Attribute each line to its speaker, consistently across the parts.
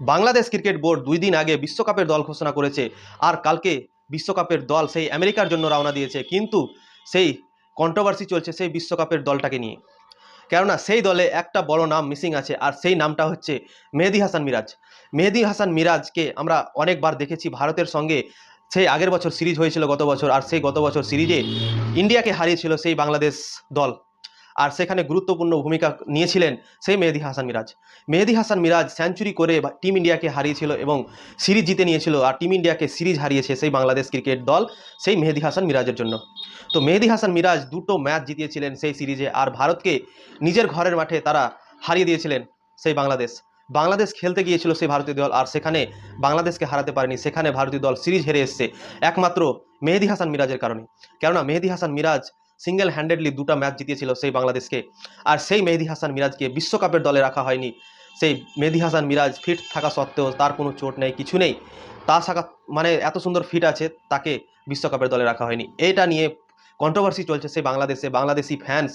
Speaker 1: Bangladesh cricket board দুই দিন আগে বিশ্বকাপের দল ঘোষণা করেছে। আর কালকে বিশ্বকাপের দল সেই আমেরিকার জন্য রওনা দিয়েছে। কিন্তু সেই কন্ট্রোভার্সি চলছে সেই বিশ্বকাপের দলটাকে নিয়ে। কেননা সেই দলে একটা বড় নাম মিসিং আছে। আর সেই নামটা হচ্ছে মেহেদি হাসান মিরাজ। মেহেদি হাসান মিরাজকে আমরা অনেকবার দেখেছি ভারতের সঙ্গে। সেই আগের বছর সিরিজ হয়েছিল গত বছর। আর সেই গত বছর সিরিজে ইন্ডিয়াকে হারিয়েছিল সেই বাংলাদেশ দল। আর সেখানে গুরুত্বপূর্ণ ভূমিকা নিয়েছিলেন সেই মেহেদি হাসান মিরাজ। মেহেদি হাসান মিরাজ সেঞ্চুরি করে টিম ইন্ডিয়াকে হারিয়েছিল এবং সিরিজ জিতে নিয়েছিল আর টিম ইন্ডিয়াকে সিরিজ হারিয়েছে সেই বাংলাদেশ ক্রিকেট দল সেই মেহেদি হাসান মিরাজের জন্য। তো মেহেদি হাসান মিরাজ দুটো ম্যাচ জিতিয়েছিলেন সেই সিরিজে আর ভারতকে নিজের ঘরের মাঠে তারা হারিয়ে দিয়েছিলেন সেই বাংলাদেশ। বাংলাদেশ খেলতে গিয়েছিল সেই ভারতীয় দল আর সেখানে বাংলাদেশকে হারাতে পারেনি, সেখানে ভারতীয় দল সিরিজ হেরে এসছে। একমাত্র মেহেদি হাসান মিরাজের কারণে। কেননা মেহেদি হাসান মিরাজ সিঙ্গেল হ্যান্ডেডলি দুটা ম্যাচ জিতিয়েছিল সেই বাংলাদেশকে। আর সেই মেহেদি হাসান মিরাজকে বিশ্বকাপের দলে রাখা হয়নি। সেই মেহেদি হাসান মিরাজ ফিট থাকা সত্ত্বেও তার কোনো চোট নেই, কিছু নেই। তা থাকা মানে এত সুন্দর ফিট আছে, তাকে বিশ্বকাপের দলে রাখা হয়নি। এটা নিয়ে কন্ট্রোভার্সি চলছে সেই বাংলাদেশে, বাংলাদেশি ফ্যান্স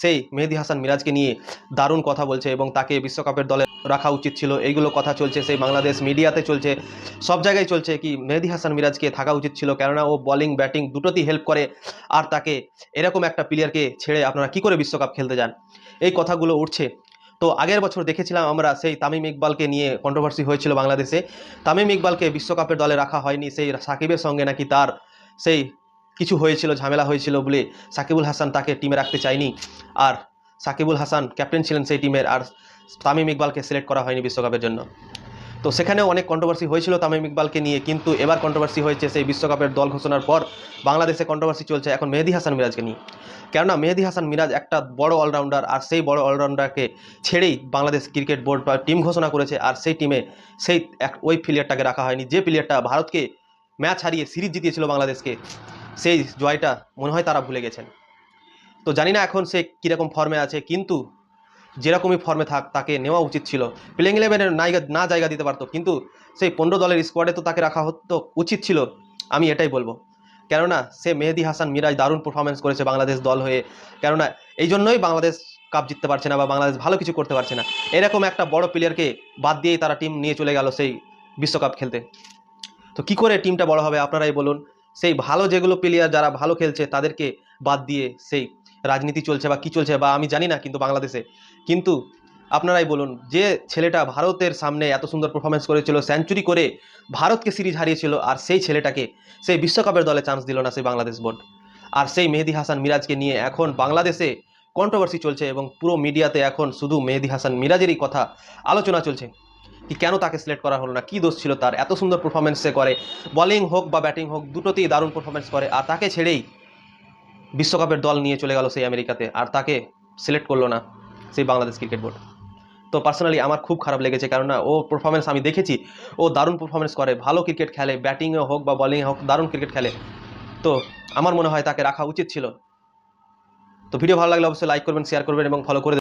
Speaker 1: সেই মেহেদি হাসান মিরাজকে নিয়ে দারুণ কথা বলছে এবং তাকে বিশ্বকাপের দলে রাখা উচিত ছিল। এইগুলো কথা চলছে, সেই বাংলাদেশ মিডিয়াতে চলছে, সব জায়গায় চলছে কি মেহেদি হাসান মিরাজকে থাকা উচিত ছিল কেননা ও বলিং ব্যাটিং দুটোতেই হেল্প করে আর তাকে এরকম একটা প্লেয়ারকে ছেড়ে আপনারা কি করে বিশ্বকাপ খেলতে যান? এই কথাগুলো উঠছে। তো আগের বছর দেখেছিলাম আমরা সেই তামিম ইকবালকে নিয়ে কন্ট্রোভার্সি হয়েছিল বাংলাদেশে। তামিম ইকবালকে বিশ্বকাপের দলে রাখা হয়নি, সেই সাকিবের সঙ্গে নাকি তার সেই কিছু হয়েছিল, ঝামেলা হয়েছিল বলে সাকিবুল হাসান তাকে টিমে রাখতে চায়নি। আর সাকিবুল হাসান ক্যাপ্টেন ছিলেন সেই টিমের আর তামিম ইকবালকে সিলেক্ট করা হয়নি বিশ্বকাপের জন্য। তো সেখানেও অনেক কন্ট্রোভার্সি হয়েছিল তামিম ইকবালকে নিয়ে, কিন্তু এবার কন্ট্রোভার্সি হয়েছে সেই বিশ্বকাপের দল ঘোষণার পর। বাংলাদেশে কন্ট্রোভার্সি চলছে এখন মেহেদি হাসান মিরাজকে নিয়ে। কেননা মেহেদি হাসান মিরাজ একটা বড় অলরাউন্ডার আর সেই বড় অলরাউন্ডারকে ছেড়েই বাংলাদেশ ক্রিকেট বোর্ড বা টিম ঘোষণা করেছে, আর সেই টিমে সেই এক, ওই প্লেয়ারটাকে রাখা হয়নি। যে প্লেয়ারটা ভারতকে ম্যাচ হারিয়ে সিরিজ জিতিয়েছিল বাংলাদেশকে সেই জয়টা মনে হয় তারা ভুলে গেছেন। তো জানি না এখন সে কীরকম ফর্মে আছে, কিন্তু যেরকমই ফর্মে থাক, তাকে নেওয়া উচিত ছিল। প্লেইং ইলেভেনের নাইগা না জায়গা দিতে পারতো, কিন্তু সেই পনেরো দলের স্কোয়াডে তো তাকে রাখা হতো, উচিত ছিল। আমি এটাই বলব। কেননা সে মেহেদি হাসান মিরাজ দারুণ পারফরমেন্স করেছে বাংলাদেশ দল হয়ে। কেননা এই জন্যই বাংলাদেশ কাপ জিততে পারছে না বা বাংলাদেশ ভালো কিছু করতে পারছে না। এরকম একটা বড় প্লেয়ারকে বাদ দিয়েই তারা টিম নিয়ে চলে গেল সেই বিশ্বকাপ খেলতে। তো কি করে টিমটা বড় হবে, আপনারাই বলুন। সেই ভালো যেগুলো প্লেয়ার যারা ভালো খেলছে তাদেরকে বাদ দিয়ে সেই রাজনীতি চলছে বা কি চলছে বা আমি জানি না কিন্তু বাংলাদেশে। কিন্তু আপনারাই বলুন, যে ছেলেটা ভারতের সামনে এত সুন্দর পারফরমেন্স করেছিল সেঞ্চুরি করে ভারতকে সিরিজ হারিয়েছিল আর সেই ছেলেটাকে সেই বিশ্বকাপের দলে চান্স দিল না সেই বাংলাদেশ বোর্ড। আর সেই মেহেদি হাসান মিরাজকে নিয়ে এখন বাংলাদেশে কন্ট্রোভার্সি চলছে এবং পুরো মিডিয়াতে এখন শুধু মেহেদি হাসান মিরাজেরই কথা আলোচনা চলছে। কি কেন তাকে সিলেক্ট করা হলো না? কী দোষ ছিল তার? এত সুন্দর পারফরমেন্স করে। বোলিং হোক বা ব্যাটিং হোক, দুটোতেই দারুণ পারফরমেন্স করে। আর তাকে ছেড়েই বিশ্বকাপের দল নিয়ে চলে গেল সেই আমেরিকাতে। আর তাকে সিলেক্ট করল না সেই বাংলাদেশ ক্রিকেট বোর্ড। তো পার্সোনালি আমার খুব খারাপ লেগেছে। কেননা ও পারফরমেন্স আমি দেখেছি। ও দারুণ পারফরমেন্স করে। ভালো ক্রিকেট খেলে। ব্যাটিংয়ে হোক বা বলিংয়ে হোক, দারুণ ক্রিকেট খেলে। তো আমার মনে হয় তাকে রাখা উচিত ছিল। তো ভিডিও ভালো লাগলে অবশ্যই লাইক করবেন শেয়ার করবেন এবং ফলো করে।